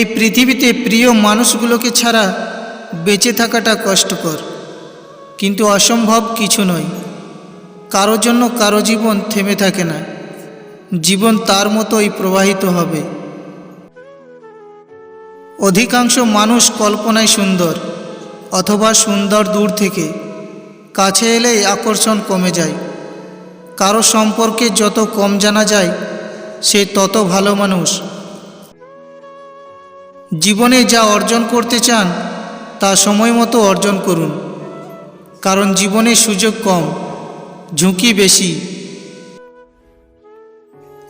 এই পৃথিবীতে প্রিয় মানুষগুলোকে ছাড়া বেঁচে থাকাটা কষ্টকর। কিন্তু অসম্ভব কিছু নয়। কারও জন্য কারও জীবন থেমে থাকে না। জীবন তার মতোই প্রবাহিত হবে। অধিকাংশ মানুষ কল্পনায় সুন্দর অথবা সুন্দর দূর থেকে কাছে এলেই আকর্ষণ কমে যায়। কারও সম্পর্কে যত কম জানা যায়, সে তত ভালো মানুষ। জীবনে যা অর্জন করতে চান, তা সময় মতো অর্জন করুন। কারণ জীবনে সুযোগ কম, ঝুঁকি বেশি।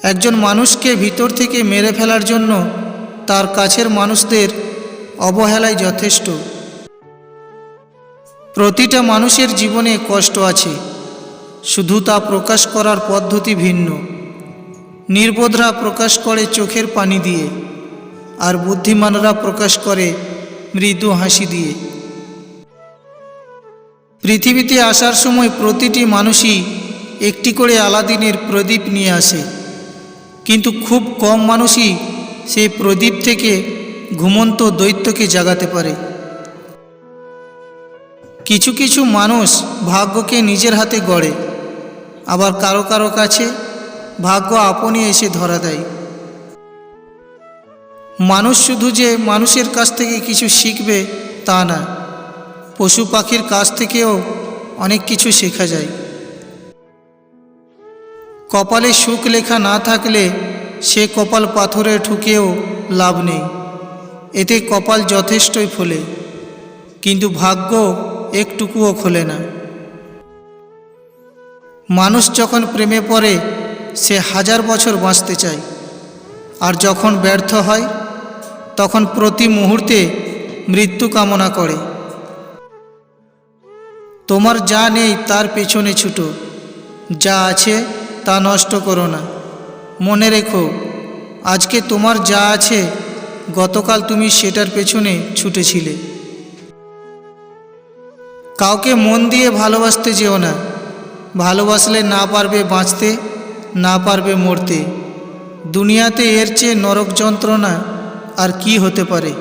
একজন মানুষকে ভিতর থেকে মেরে ফেলার জন্য তার কাছের মানুষদের অবহেলাই যথেষ্ট। প্রতিটা মানুষের জীবনে কষ্ট আছে, শুধু তা প্রকাশ করার পদ্ধতি ভিন্ন। নির্বোধরা প্রকাশ করে চোখের পানি দিয়ে। আর বুদ্ধিমানরা প্রকাশ করে মৃদু হাসি দিয়ে। পৃথিবীতে আসার সময় প্রতিটি মানুষই একটি করে আলাদিনের প্রদীপ নিয়ে আসে। কিন্তু খুব কম মানুষই সেই প্রদীপ থেকে ঘুমন্ত দৈত্যকে জাগাতে পারে। কিছু কিছু মানুষ ভাগ্যকে নিজের হাতে গড়ে। আবার কারও কারও কাছে ভাগ্য আপনই এসে ধরা দেয়। মানুষ শুধু যে মানুষের কাছ থেকে কিছু শিখবে তা না, পশু পাখির কাছ থেকেও অনেক কিছু শেখা যায়। কপালে সুখ লেখা না থাকলে সে কপাল পাথরে ঠুকেও লাভ নেই, এতে কপাল যথেষ্টই ফোলে, কিন্তু ভাগ্য একটুকুও খোলে না। মানুষ যখন প্রেমে পড়ে, সে হাজার বছর বাঁচতে চায়, আর যখন ব্যর্থ হয় তখন প্রতি মুহূর্তে মৃত্যু কামনা করে। তোমার যা নেই তার পেছনে ছুটো। যা আছে তা নষ্ট করো না। মনে রেখো, আজকে তোমার যা আছে, গতকাল তুমি সেটার পেছনে ছুটেছিলে। কাউকে মন দিয়ে ভালোবাসতে যেও না। ভালোবাসলে না পারবে বাঁচতে, না পারবে মরতে। দুনিয়াতে এর চেয়ে নরক যন্ত্রণা আর কি হতে পারে?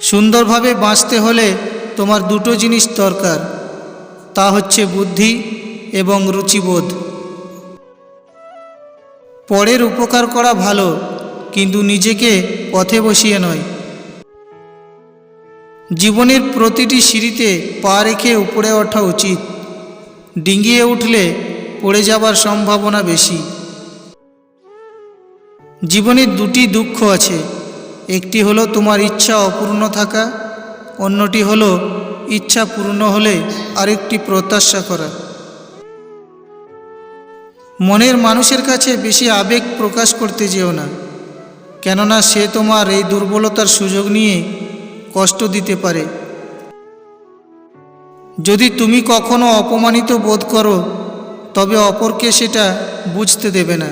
সুন্দরভাবে বাঁচতে হলে তোমার দুটো জিনিস দরকার। তা হচ্ছে বুদ্ধি এবং রুচিবোধ। পরের উপকার করা ভালো, কিন্তু নিজেকে পথে বসিয়ে নয়। জীবনের প্রতিটি সিঁড়িতে পা রেখে উপরে ওঠা উচিত। ডিঙ্গিয়ে উঠলে পড়ে যাবার সম্ভাবনা বেশি। জীবনে দুটি দুঃখ আছে। একটি হলো তোমার ইচ্ছা অপূর্ণ থাকা, অন্যটি হলো ইচ্ছা পূর্ণ হলে আরেকটি প্রত্যাশা করা। মনের মানুষের কাছে বেশি আবেগ প্রকাশ করতে যেও না, কেননা সে তোমার এই দুর্বলতার সুযোগ নিয়ে কষ্ট দিতে পারে। যদি তুমি কখনো অপমানিত বোধ করো, তবে অপরকে সেটা বুঝতে দেবে না।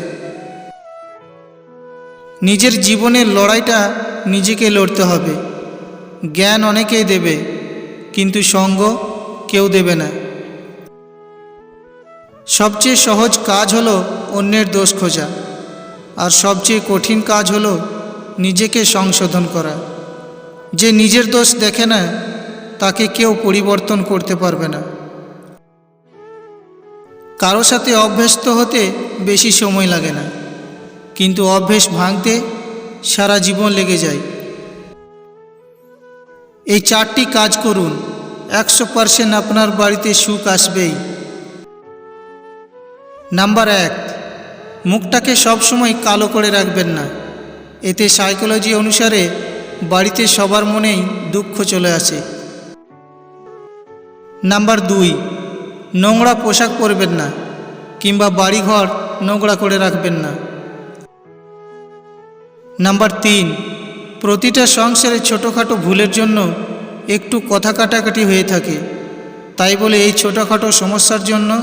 নিজের জীবনের লড়াইটা নিজেকে লড়তে হবে। জ্ঞান অনেকেই দেবে, কিন্তু সঙ্গ কেউ দেবে না। সবচেয়ে সহজ কাজ হলো অন্যের দোষ খোঁজা, আর সবচেয়ে কঠিন কাজ হলো নিজেকে সংশোধন করা। যে নিজের দোষ দেখে না, তাকে কেউ পরিবর্তন করতে পারবে না। কারও সাথে অভ্যস্ত হতে বেশি সময় লাগে না। কিন্তু অভ্যেস ভাঙতে সারা জীবন লেগে যায়। এই চারটি কাজ করুন, একশো পারসেন্ট আপনার বাড়িতে সুখ আসবেই। নাম্বার এক, মুখটাকে সবসময় কালো করে রাখবেন না। এতে সাইকোলজি অনুসারে বাড়িতে সবার মনেই দুঃখ চলে আসে। নাম্বার দুই, নোংরা পোশাক পরবেন না, কিংবা বাড়িঘর নোংরা করে রাখবেন না। নাম্বার তিন, প্রতিটা সংসারে ছোটোখাটো ভুলের জন্য একটু কথা কাটাকাটি হয়ে থাকে। তাই বলে এই ছোটোখাটো সমস্যার জন্য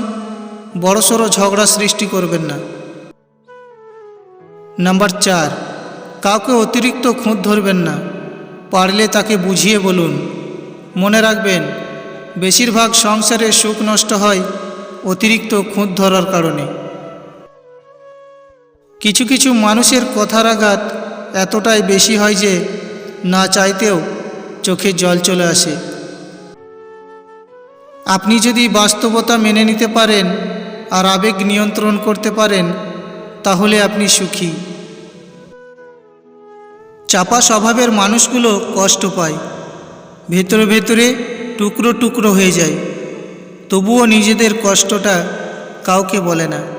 বড়সড় ঝগড়া সৃষ্টি করবেন না। নাম্বার চার, কাউকে অতিরিক্ত খুঁত ধরবেন না। পারলে তাকে বুঝিয়ে বলুন। মনে রাখবেন, বেশিরভাগ সংসারে সুখ নষ্ট হয় অতিরিক্ত খুঁত ধরার কারণে। কিছু কিছু মানুষের কথার আঘাত এতটাই বেশি হয় যে না চাইতেও চোখে জল চলে আসে। আপনি যদি বাস্তবতা মেনে নিতে পারেন আর আবেগ নিয়ন্ত্রণ করতে পারেন, তাহলে আপনি সুখী। চাপা স্বভাবের মানুষগুলো কষ্ট পায়। ভেতরে ভেতরে টুকরো টুকরো হয়ে যায়। তবুও নিজেদের কষ্টটা কাউকে বলে না।